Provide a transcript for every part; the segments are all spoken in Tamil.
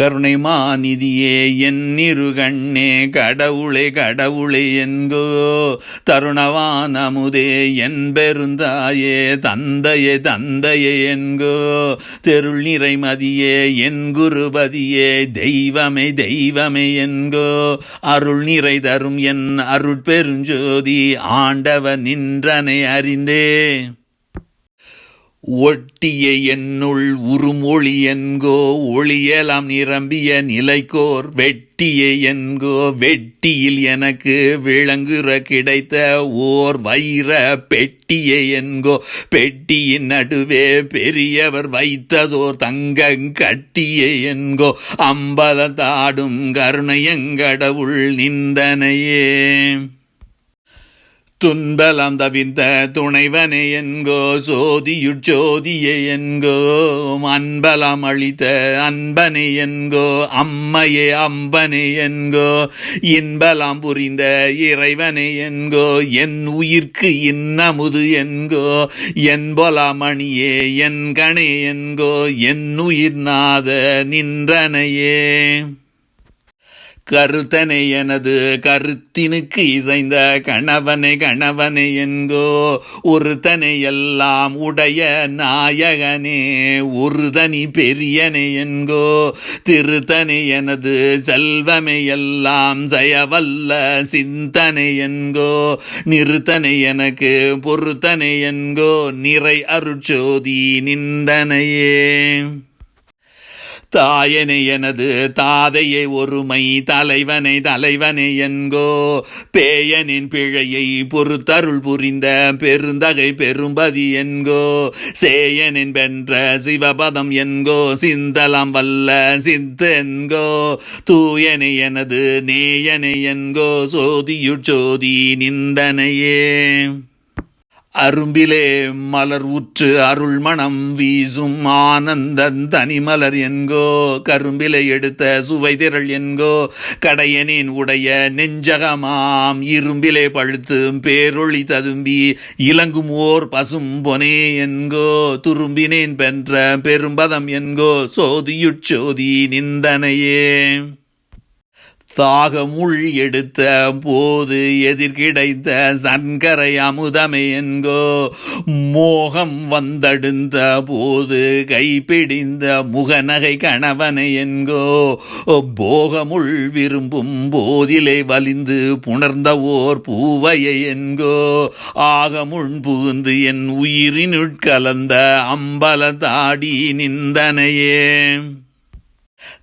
கருணை மாநிதியே என் கண்ணே கடவுளே கடவுளே என்கோ. தருணவான் அமுதே என் பெருந்தாயே தந்தையே தந்தையே என்கோ. தெருள் நிறைமதியே என் குருபதியே தெய்வமே தெய்வமே என்கோ. அருள் நிறை தரும் என் அருட்பெருஞ்சோதி ஆண்டவன் நின்றனை அறிந்தே. ஒட்டிய என்னுள் உருமொழி என்கோ ஒளியலாம் நிரம்பிய நிலைக்கோர் வெட்டிய என்கோ வெட்டியில் எனக்கு விளங்குற கிடைத்த ஓர் வைர பெட்டிய என்கோ. பெட்டியின் நடுவே பெரியவர் வைத்ததோர் தங்கங்கட்டிய என்கோ. அம்பலத்தாடும் கருணையங்கடவுள் நிந்தனையே. துன்பலம் தவிர்த்த துணைவனே என்கோ சோதியுச்சோதியே என்கோ அன்பலம் அளித்த அன்பனே என்கோ அம்மையே அம்பனே என்கோ இன்பலம் புரிந்த இறைவனே என்கோ என் உயிர்க்கு இன்னமுது என்கோ என் பொலாமணியே என் கணே என்கோ என் உயிர்நாத நின்றனையே. கருத்தனை எனது கருத்தினுக்கு இசைந்த கணவனை கணவனை என்கோ ஒருத்தனை எல்லாம் உடைய நாயகனே ஒருதனி பெரியனை என்கோ திருத்தனை எனது செல்வமை எல்லாம் ஜயவல்ல சிந்தனை என்கோ நிறுத்தனை எனக்கு பொறுத்தனை என்கோ நிறை அருட்சோதி நிந்தனையே. தாயனை எனது தாதையை ஒருமை தலைவனை தலைவனை என்கோ. பேயனின் பிழையை பொறுத்தருள் புரிந்த பெருந்தகை பெரும்பதி என்கோ. சேயனின் பென்ற சிவபதம் என்கோ. சிந்தலம் வல்ல சித்தென்கோ தூயனை எனது நேயனை என்கோ. சோதியுச்சோதி நிந்தனையே. அரும்பிலே மலர் உற்று அருள் மணம் வீசும் ஆனந்தன் தனிமலர் என்கோ. கரும்பிலை எடுத்த சுவை திரள் என்கோ. கடையனின் உடைய நெஞ்சகமாம் இரும்பிலே பழுத்து பேரொளி ததும்பி இலங்கும் ஓர் பசும் பொனே என்கோ. துரும்பினேன் பென்ற பெரும்பதம் என்கோ. சோதியுச்சோதி நிந்தனையே. தாகமுள் எடுத்த போது எதிர்கிடைத்த சன்கரை அமுதமே என்கோ. மோகம் வந்தடுந்த போது கைப்பிடிந்த முகநகை கணவனை என்கோ. போகமுள் விரும்பும் போதிலே வலிந்து புணர்ந்த ஓர் பூவையை என்கோ. ஆகமுள் புகுந்து என் உயிரினுட்கலந்த அம்பல தாடி நிந்தனையே.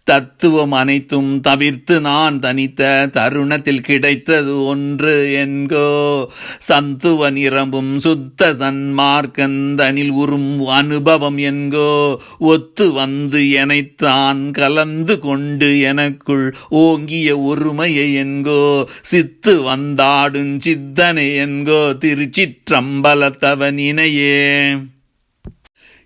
தத்துவம் அனைத்தும் தவிர்த்து நான் தனித்த தருணத்தில் கிடைத்தது ஒன்று என்கோ. சந்துவ நிரம்பும் சுத்த சன்மார்க்கந்தனில் உறும் அனுபவம் என்கோ. ஒத்து வந்து எனைத்தான் கலந்து கொண்டு எனக்குள் ஓங்கிய ஒருமையை என்கோ. சித்து வந்தாடும் சித்தனை என்கோ. திருச்சிற்றம்பலத்தவன் இணையே.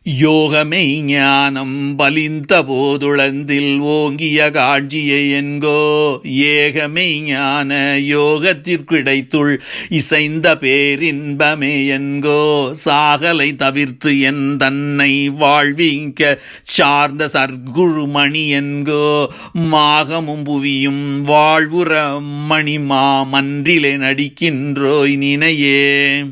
யோகமை ஞானம் பலிந்த போதுளந்தில் ஓங்கிய காட்சியை என்கோ. ஏகமை ஞான யோகத்திற்கிடைத்துள் இசைந்த பேரின்பமே என்கோ. சாகலை தவிர்த்து என் தன்னை வாழ்விக்க சார்ந்த சர்க்குழுமணி என்கோ. மாகமும் புவியும் வாழ்வுற மணிமா மன்றிலே நடிக்கின்றோய் நினையே.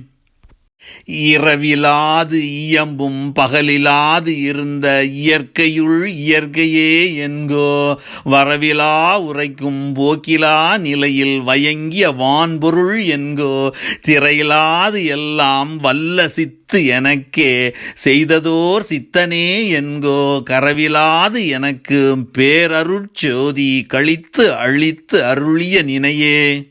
இரவிலாது இயம்பும் பகலிலாது இருந்த இயற்கையுள் இயற்கையே என்கோ. வரவிலா உரைக்கும் போக்கிலா நிலையில் வயங்கிய வான்பொருள் என்கோ. திரையிலாது எல்லாம் வல்ல சித்து எனக்கே. செய்ததோர் சித்தனே என்கோ. கரவிலாது எனக்கு பேரருட்சோதி கழித்து அழித்து அருளிய நினையே.